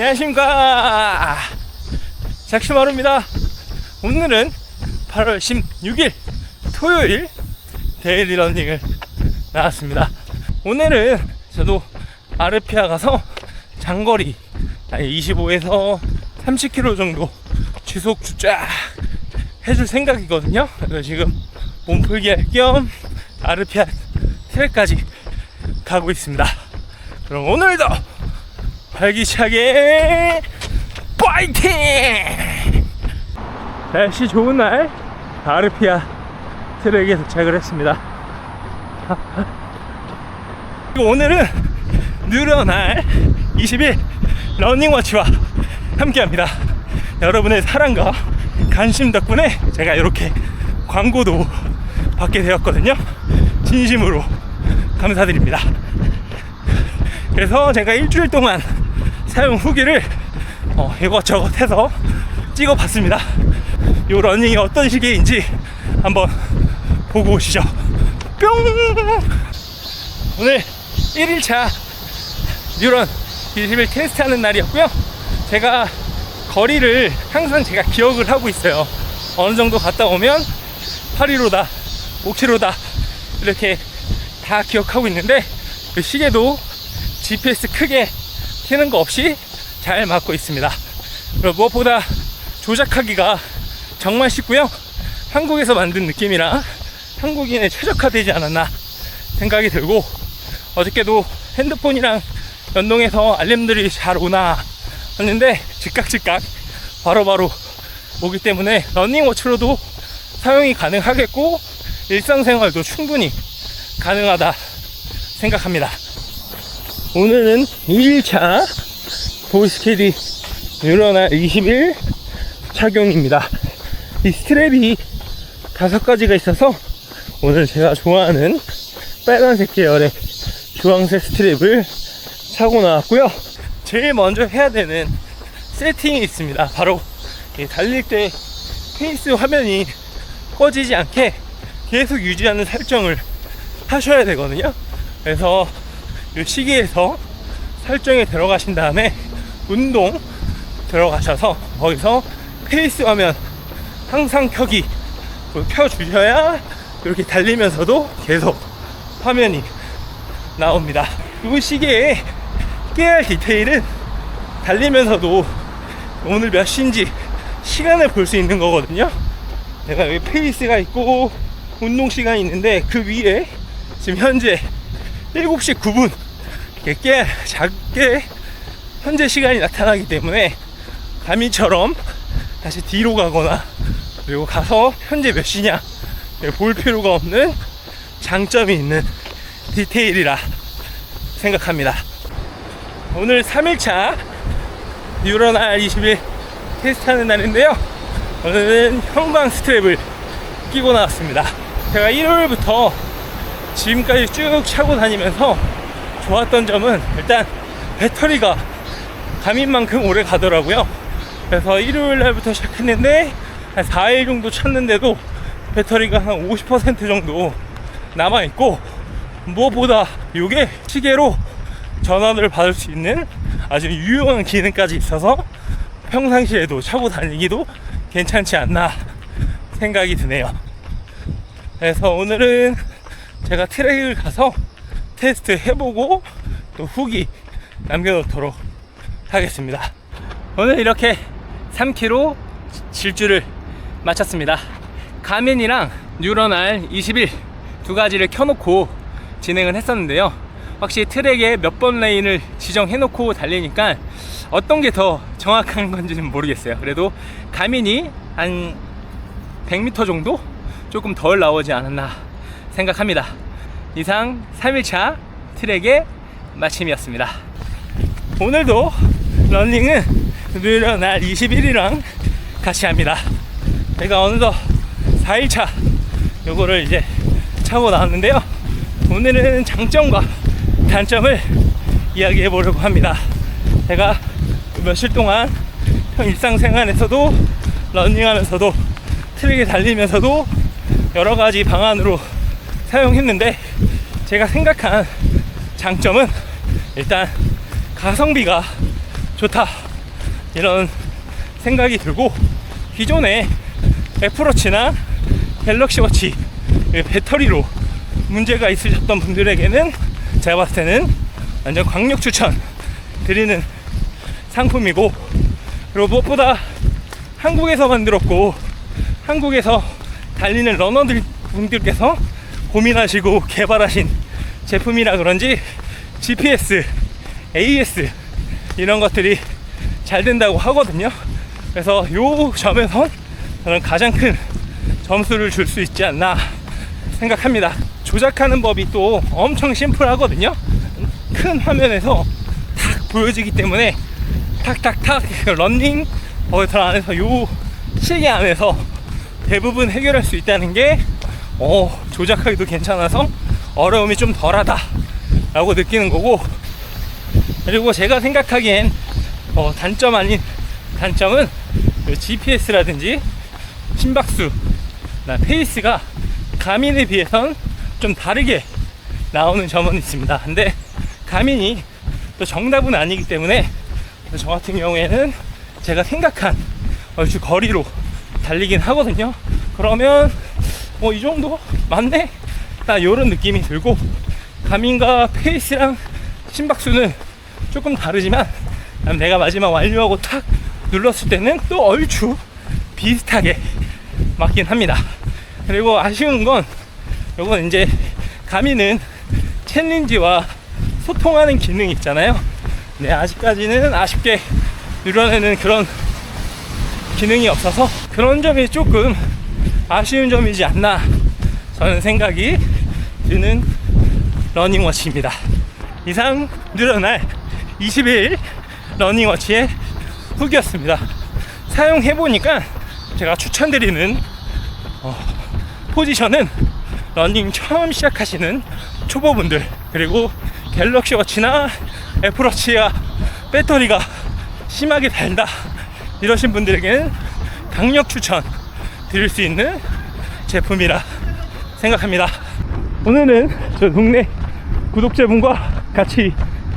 안녕하십니까. 작시마루입니다. 오늘은 8월 16일 토요일 데일리 러닝을 나왔습니다. 오늘은 저도 아르피아 가서 장거리 25에서 30km 정도 지속 주쫙 해줄 생각이거든요. 그래서 지금 몸풀기 할 겸 아르피아 트랙까지 가고 있습니다. 그럼 오늘도 활기차게 파이팅! 날씨 좋은 날 아르피아 트랙에 도착을 했습니다. 오늘은 누런날 20일 러닝워치와 함께합니다. 여러분의 사랑과 관심 덕분에 제가 이렇게 광고도 받게 되었거든요. 진심으로 감사드립니다. 그래서 제가 일주일 동안 사용 후기를 어, 이것저것 해서 찍어봤습니다. 이 러닝이 어떤 시기인지 한번 보고 오시죠. 뿅! 오늘 1일차 뉴런 20일 테스트하는 날이었고요. 제가 거리를 항상 제가 기억을 하고 있어요. 어느 정도 갔다 오면 8km다, 5km다 이렇게 다 기억하고 있는데 그 시계도 GPS 크게 켜는 거 없이 잘 맞고 있습니다. 그리고 무엇보다 조작하기가 정말 쉽고요. 한국에서 만든 느낌이라 한국인에 최적화되지 않았나 생각이 들고 어저께도 핸드폰이랑 연동해서 알림들이 잘 오나 했는데 즉각 즉각 바로바로 오기 때문에 러닝워치로도 사용이 가능하겠고 일상생활도 충분히 가능하다 생각합니다. 오늘은 2일차 보이스캐디 뉴러나 20일 착용입니다. 이 스트랩이 다섯 가지가 있어서 오늘 제가 좋아하는 빨간색 계열의 주황색 스트랩을 사고 나왔고요. 제일 먼저 해야 되는 세팅이 있습니다. 바로 이 달릴 때 페이스 화면이 꺼지지 않게 계속 유지하는 설정을 하셔야 되거든요. 그래서 이 시계에서 설정에 들어가신 다음에 운동 들어가셔서 거기서 페이스 화면 항상 켜기 켜 주셔야 이렇게 달리면서도 계속 화면이 나옵니다. 이 시계의 깨알 디테일은 달리면서도 오늘 몇 시인지 시간을 볼 수 있는 거거든요. 내가 여기 페이스가 있고 운동 시간이 있는데 그 위에 지금 현재 7시 9분 이렇게 작게 현재 시간이 나타나기 때문에 가미처럼 다시 뒤로 가거나 그리고 가서 현재 몇 시냐 볼 필요가 없는 장점이 있는 디테일이라 생각합니다. 오늘 3일차 뉴런알 20일 테스트하는 날인데요. 오늘은 형광 스트랩을 끼고 나왔습니다. 제가 일요일부터 지금까지 쭉 차고 다니면서 좋았던 점은 일단 배터리가 가민만큼 오래 가더라고요. 그래서 일요일 날부터 시작했는데 한 4일 정도 찼는데도 배터리가 한 50% 정도 남아 있고 무엇보다 이게 시계로 전원을 받을 수 있는 아주 유용한 기능까지 있어서 평상시에도 차고 다니기도 괜찮지 않나 생각이 드네요. 그래서 오늘은 제가 트랙을 가서 테스트 해보고 또 후기 남겨놓도록 하겠습니다. 오늘 이렇게 3km 질주를 마쳤습니다. 가면이랑 뉴런알 21 두 가지를 켜놓고 진행을 했었는데요. 확실히 트랙에 몇 번 레인을 지정해놓고 달리니까 어떤 게 더 정확한 건지는 모르겠어요. 그래도 가민이 한 100m 정도 조금 덜 나오지 않았나 생각합니다. 이상 3일차 트랙의 마침이었습니다. 오늘도 런닝은 늘어날 21이랑 같이 합니다. 제가 어느덧 4일차 요거를 이제 차고 나왔는데요. 오늘은 장점과 단점을 이야기해 보려고 합니다. 제가 며칠 동안 형 일상생활에서도 런닝하면서도 트랙에 달리면서도 여러 가지 방안으로 사용했는데 제가 생각한 장점은 일단 가성비가 좋다 이런 생각이 들고 기존에 애플워치나 갤럭시 워치 이 배터리로 문제가 있으셨던 분들에게는 제가 봤을 때는 완전 강력 추천 드리는 상품이고 그리고 무엇보다 한국에서 만들었고 한국에서 달리는 러너들 분들께서 고민하시고 개발하신 제품이라 그런지 GPS, AS 이런 것들이 잘 된다고 하거든요. 그래서 요 점에서 저는 가장 큰 점수를 줄 수 있지 않나 생각합니다. 조작하는 법이 또 엄청 심플하거든요. 큰 화면에서 탁 보여지기 때문에 탁탁탁 런닝 버터 안에서 요 시계 안에서 대부분 해결할 수 있다는 게 어, 조작하기도 괜찮아서 어려움이 좀 덜하다 라고 느끼는 거고 그리고 제가 생각하기엔 어, 단점 아닌 단점은 GPS라든지 심박수 나 페이스가 가민에 비해선 좀 다르게 나오는 점은 있습니다 근데 가민이 또 정답은 아니기 때문에 저 같은 경우에는 제가 생각한 얼추 거리로 달리긴 하거든요. 그러면 뭐 이 정도 맞네? 딱 이런 느낌이 들고 가민과 페이스랑 심박수는 조금 다르지만 내가 마지막 완료하고 탁 눌렀을 때는 또 얼추 비슷하게 맞긴 합니다. 그리고 아쉬운 건 요건 이제 가민은 챌린지와 소통하는 기능이 있잖아요. 네, 아직까지는 아쉽게 누려내는 그런 기능이 없어서 그런 점이 조금 아쉬운 점이지 않나 저는 생각이 드는 러닝워치입니다. 이상 늘어날 21 러닝워치의 후기였습니다. 사용해보니까 제가 추천드리는 어, 포지션은 러닝 처음 시작하시는 초보분들 그리고 갤럭시 워치나 애플워치가 배터리가 심하게 달다 이러신 분들에게는 강력 추천 드릴 수 있는 제품이라 생각합니다. 오늘은 저 동네 구독자분과 같이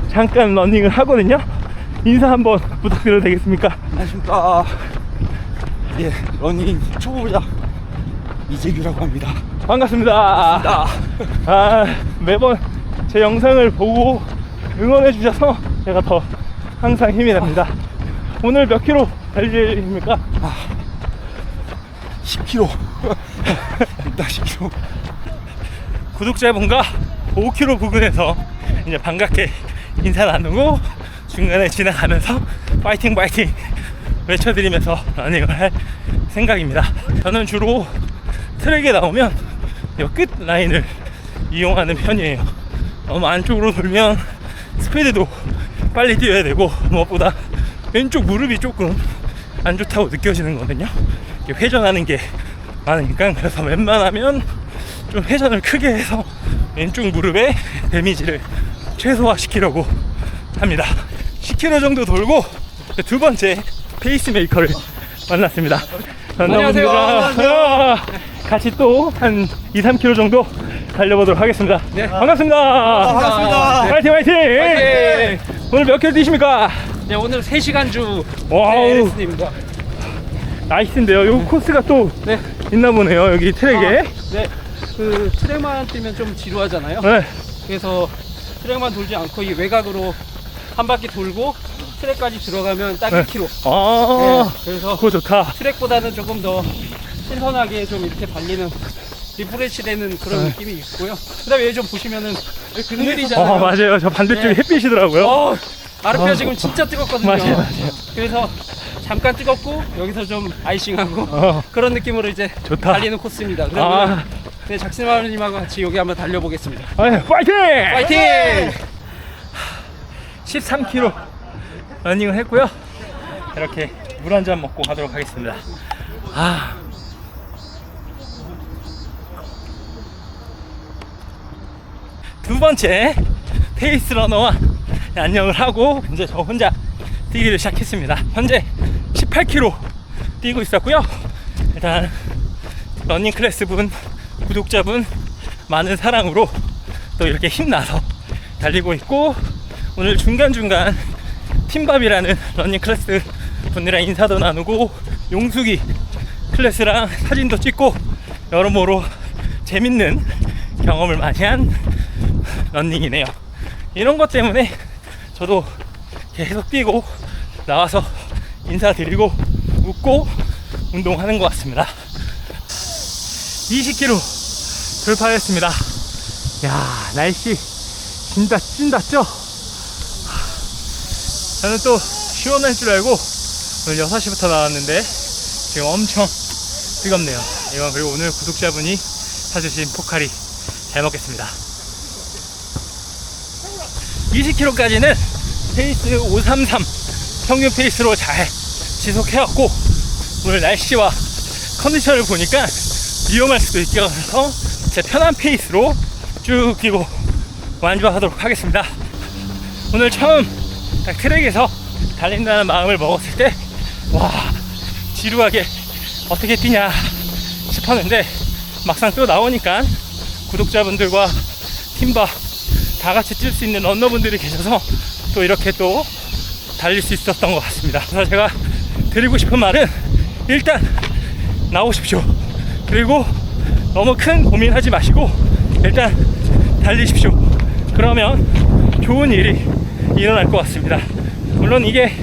잠깐 러닝을 하거든요. 인사 한번 부탁드려도 되겠습니까? 안녕하십니까. 예, 러닝 초보자 이재규라고 합니다. 반갑습니다. 아, 아, 매번 제 영상을 보고 응원해 주셔서 제가 더 항상 힘이 납니다. 오늘 몇 킬로 달리십니까? 10kg. 일단 10kg. 구독자분과 5km 부근에서 이제 반갑게 인사 나누고 중간에 지나가면서 파이팅 파이팅 외쳐드리면서 러닝을 할 생각입니다. 저는 주로 트랙에 나오면 이끝 라인을 이용하는 편이에요. 너무 안쪽으로 돌면 스피드도 빨리 뛰어야 되고 무엇보다 왼쪽 무릎이 조금 안 좋다고 느껴지는 거거든요. 회전하는 게 많으니까 그래서 웬만하면 좀 회전을 크게 해서 왼쪽 무릎에 데미지를 최소화시키려고 합니다. 10km 정도 돌고 두 번째 페이스메이커를 만났습니다. 안녕하세요. 만나보니까 같이 또 한 2, 3km 정도 달려보도록 하겠습니다. 네. 반갑습니다. 반갑습니다. 화이팅 화이팅! 네. 오늘 몇 킬로 뛰십니까? 네, 오늘 3시간 주 와우 레슨입니다. 나이스인데요. 요 코스가 또 네. 있나 보네요. 여기 트랙에. 아, 네. 그 트랙만 뛰면 좀 지루하잖아요. 네. 그래서 트랙만 돌지 않고 이 외곽으로 한 바퀴 돌고 트랙까지 들어가면 딱 네. 2km. 아, 네, 그래서 그거 좋다. 트랙보다는 조금 더 신선하게 좀 이렇게 달리는 리프레시 되는 그런 네. 느낌이 있고요. 그 다음에 여기 좀 보시면은 여기 그늘이잖아요. 어, 맞아요. 저 반대쪽에 네. 햇빛이더라고요. 어, 아르피아 어. 지금 진짜 뜨겁거든요. 맞아요, 맞아요. 그래서 잠깐 뜨겁고 여기서 좀 아이싱하고 어. 그런 느낌으로 이제 좋다. 달리는 코스입니다. 그러면 아, 네, 작심마님하고 같이 여기 한번 달려보겠습니다. 아유, 파이팅! 파이팅! 13km 러닝을 했고요. 이렇게 물 한 잔 먹고 가도록 하겠습니다. 아. 두 번째 페이스 러너와 안녕을 하고 이제 저 혼자 뛰기를 시작했습니다. 현재 18km 뛰고 있었고요. 일단 러닝 클래스 분 구독자분 많은 사랑으로 또 이렇게 힘나서 달리고 있고 오늘 중간중간 팀밥이라는 러닝 클래스 분들이랑 인사도 나누고 용수기 클래스랑 사진도 찍고 여러모로 재밌는 경험을 많이 한 런닝이네요. 이런 것 때문에 저도 계속 뛰고 나와서 인사드리고 웃고 운동하는 것 같습니다. 20km 돌파했습니다. 야 날씨 진짜 찐다죠? 저는 또 시원할 줄 알고 오늘 6시부터 나왔는데 지금 엄청 뜨겁네요. 이건 그리고 오늘 구독자분이 사주신 포카리 잘 먹겠습니다. 20km까지는 페이스 533 평균 페이스로 잘 지속해왔고 오늘 날씨와 컨디션을 보니까 위험할 수도 있어서 제 편한 페이스로 쭉 뛰고 완주하도록 하겠습니다. 오늘 처음 딱 트랙에서 달린다는 마음을 먹었을 때, 와, 지루하게 어떻게 뛰냐 싶었는데, 막상 또 나오니까 구독자분들과 팀바 다 같이 뛸 수 있는 런너분들이 계셔서 또 이렇게 또 달릴 수 있었던 것 같습니다. 그래서 제가 드리고 싶은 말은 일단 나오십시오. 그리고 너무 큰 고민하지 마시고 일단 달리십시오. 그러면 좋은 일이 일어날 것 같습니다. 물론 이게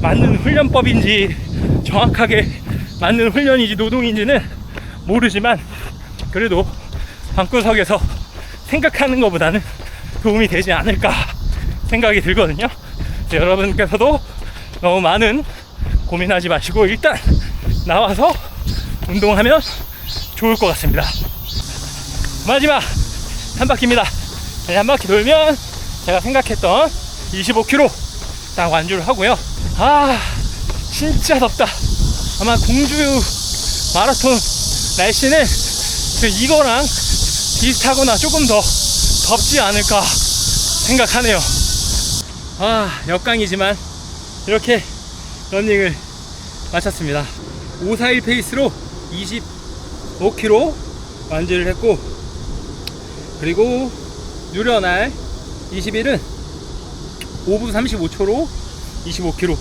맞는 훈련법인지 정확하게 맞는 훈련인지 노동인지는 모르지만 그래도 방구석에서 생각하는 것보다는 도움이 되지 않을까 생각이 들거든요. 여러분께서도 너무 많은 고민하지 마시고 일단 나와서 운동하면 좋을 것 같습니다. 마지막 한 바퀴입니다. 이제 한 바퀴 돌면 제가 생각했던 25km 딱 완주를 하고요. 아, 진짜 덥다. 아마 공주 마라톤 날씨는 그 이거랑 비슷하거나 조금 더 덥지 않을까 생각하네요. 아, 역강이지만 이렇게 러닝을 마쳤습니다. 541 페이스로 25km 완주를 했고 그리고 누려날 20일은 5분 35초로 25km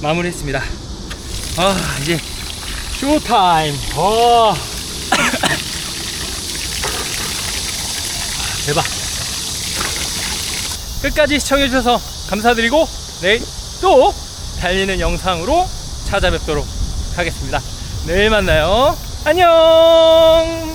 마무리했습니다. 아 이제 쇼타임. 와 대박. 끝까지 시청해주셔서 감사드리고 내일 또 달리는 영상으로 찾아뵙도록 하겠습니다. 내일 만나요. 안녕!